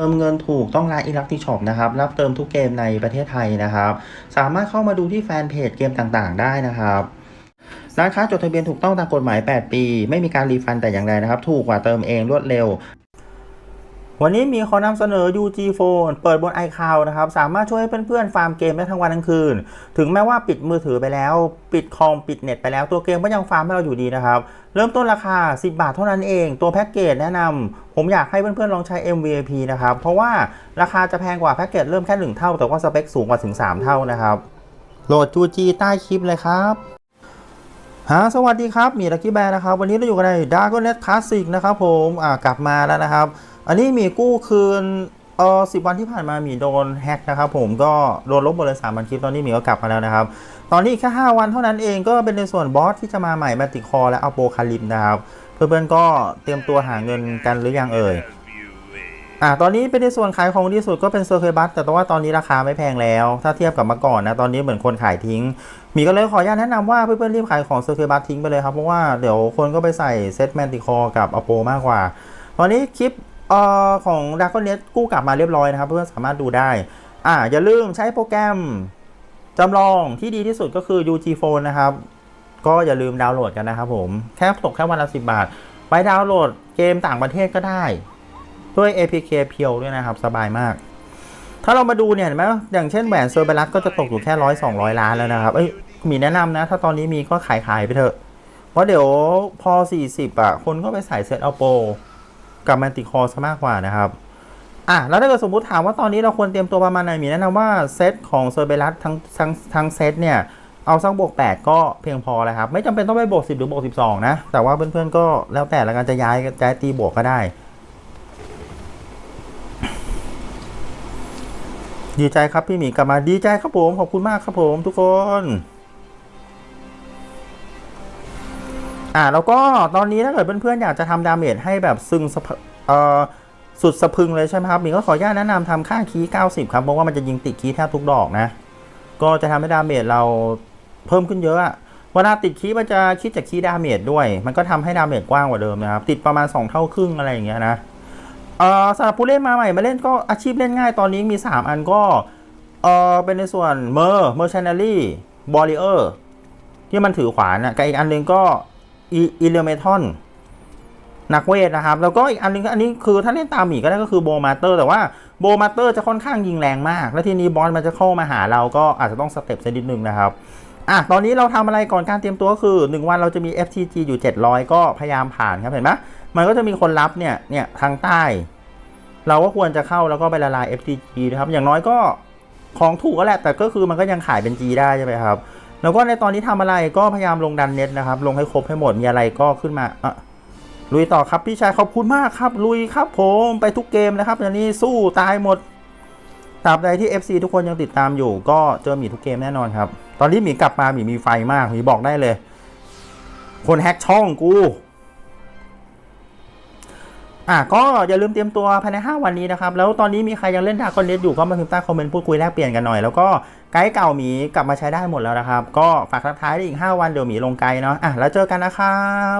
เติมเงินถูกต้องร้านอิลักติช็อปนะครับ รับเติมทุกเกมในประเทศไทยนะครับ สามารถเข้ามาดูที่แฟนเพจเกมต่างๆ ได้นะครับร้านค้าจดทะเบียนถูกต้องตามกฎหมาย 8 ปี ไม่มีการรีฟันแต่อย่างใดนะครับ ถูกกว่าเติมเองรวดเร็ว วันนี้มีขอนำเสนอ UG Phone เปิดบน iCloud นะครับ สามารถช่วยให้เพื่อนๆ ฟาร์มเกมได้ทั้งวันทั้งคืน ถึงแม้ว่าปิดมือถือไปแล้ว ปิดคอมปิดเน็ตไปแล้ว ตัวเกมก็ยังฟาร์มให้เราอยู่ดีนะครับ เริ่มต้นราคา 10 บาทเท่านั้นเอง ตัวแพ็กเกจแนะนำ ผมอยากให้เพื่อนๆ ลองใช้ MVP นะครับ เพราะว่าราคาจะแพงกว่าแพ็กเกจเริ่มแค่ 1 เท่า แต่ว่าสเปคสูงกว่าถึง 3 เท่านะครับ โหลด UG ใต้คลิปเลยครับฮะสวัสดีครับ มีลักกี้แบร์นะครับ วันนี้เราอยู่กันใน Dark Net Classic นะครับผม อ่ากลับมาแล้วนะครับ อันนี้มีกู้คืนเออสิวันที่ผ่านมามีโดนแฮกนะครับผมก็โดนลบหมดเลยสามันคลิปตอนนี้มีก็กลับมาแล้วนะครับ ตอนนี้แค่ 5 วันเท่านั้นเองก็เป็นในส่วนบอสที่จะมาใหม่แมติคอและอัลโปคาลิมนะครับ เพื่อนๆก็เตรียมตัวหาเงินกันหรือยังเอ่ยอ่าตอนนี้เป็นในส่วนขายของดีสุดก็เป็นเซอร์เคบัสแต่ว่าตอนนี้ราคาไม่แพงแล้ว ถ้าเทียบกับเมื่อก่อนนะตอนนี้เหมือนคนขายทิ้ง มีก็เลยขออนุญาตแนะนำว่าเพื่อนๆรีบขายของเซอร์เคบัสทิ้งไปเลยครับเพราะว่าเดี๋ยวคนก็ไปใส่เซตแมนติคอกับอโปมากกว่า ตอนนี้คลิป เอ่อของด a r k ก n เน็ตกู้กลับมาเรียบร้อยนะครับ เพื่อนสามารถดูได้ อ่าอย่าลืมใช้โปรแกรมจำลองที่ดีที่สุดก็คือ UG Phone นะครับ ก็อย่าลืมดาวน์โหลดกันนะครับผม แค่ตกแค่วันละ10บาท ไปดาวน์โหลดเกมต่างประเทศก็ได้ ด้วย APK เพียวด้วยนะครับ สบายมาก ถ้าเรามาดูเนี่ยเห็นไหมอย่างเช่นแหวนเซอร์เบรัสก็จะตกอยู่แค่ร้อยสองร้อยล้านแล้วนะครับ เอ้ยมีแนะนำนะ ถ้าตอนนี้มีก็ขายขายไปเถอะ เพราะเดี๋ยวพอ 40อะคนก็ไปใส่เซตเอาโปร กับแมนติคอซะมากกว่านะครับอะแล้วถ้าเกิดสมมติถามว่าตอนนี้เราควรเตรียมตัวประมาณไหนมีแนะนำว่าเซตของเซอร์เบรัสทั้งทั้งทั้งเซตเนี่ยเอาสักบวก 8 ก็เพียงพอแล้วครับ ไม่จำเป็นต้องไปบวก 10 หรือบวก 12 นะ แต่ว่าเพื่อนๆก็แล้วแต่ละกันจะย้ายย้ายตีบวกก็ได้ ดีใจครับพี่หมีกลับมาดีใจครับผม ขอบคุณมากครับผมทุกคน อ่าแล้วก็ตอนนี้ถ้าเกิดเพื่อนๆอยากจะทำดาเมจให้แบบซึ่งเอ่อสุดสะพึงเลยใช่ไหมครับมีก็ขออนุญาตแนะนำทำค่าคี90 ครับเพราะว่ามันจะยิงติดคีแทบทุกดอกนะ ก็จะทำให้ดาเมจเราเพิ่มขึ้นเยอะอะเวลาติดคีมันจะคิดจากคีดาเมจด้วย มันก็ทำให้ดาเมจกว้างกว่าเดิมนะครับ ติดประมาณ 2 เท่าครึ่งอะไรอย่างเงี้ยนะเอ่อสำหรับผู้เล่นมาใหม่มาเล่นก็อาชีพเล่นง่ายตอนนี้มี 3 อันก็เออเป็นในส่วนเมอร์เมอร์ชันนารีบอลเลอร์ที่มันถือขวานนะกับอีกอันหนึงก็ อิเลเมทอนนักเวทนะครับ แล้วก็อีกอันหนึงอันนี้คือถ้าเล่นตามหมีก็ได้ก็คือโบมาเตอร์ แต่ว่าโบมาเตอร์จะค่อนข้างยิงแรงมาก แล้วทีนี้บอสมันจะเข้ามาหาเราก็อาจจะต้องสเต็ปสักนิดนึงนะครับอะตอนนี้เราทำอะไรก่อนการเตรียมตัวก็คือ 1 วันเราจะมี FTG อยู่ 700 ก็พยายามผ่านครับเห็นไหมมันก็จะมีคนรับเนี่ยเนี่ยทางใต้ เราก็ควรจะเข้าแล้วก็ไปละลาย FTG นะครับอย่างน้อยก็ของถูกก็แหละแต่ก็คือมันก็ยังขายเป็น G ได้ใช่ไหมครับ แล้วก็ในตอนนี้ทำอะไรก็พยายามลงดันเน็ตนะครับ ลงให้ครบให้หมดมีอะไรก็ขึ้นมาอะลุยต่อครับพี่ชายขอบคุณมากครับ ลุยครับผมไปทุกเกมนะครับอย่างนี้สู้ตายหมดตราบใดที่ FC ทุกคนยังติดตามอยู่ ก็เจอหมีทุกเกมแน่นอนครับ ตอนนี้หมีกลับมาหมีมีไฟมากหมีบอกได้เลย คนแฮกช่องกู อะก็อย่าลืมเตรียมตัวภายใน 5 วันนี้นะครับ แล้วตอนนี้มีใครยังเล่นดาร์คอนเนตอยู่ก็มาพิมพ์ใต้คอมเมนต์พูดคุยแลกเปลี่ยนกันหน่อย แล้วก็ไกด์เก่าหมีกลับมาใช้ได้หมดแล้วนะครับ ก็ฝากทักทายได้อีก 5 วันเดี๋ยวหมีลงไกด์เนาะอะแล้วเจอกันนะครับ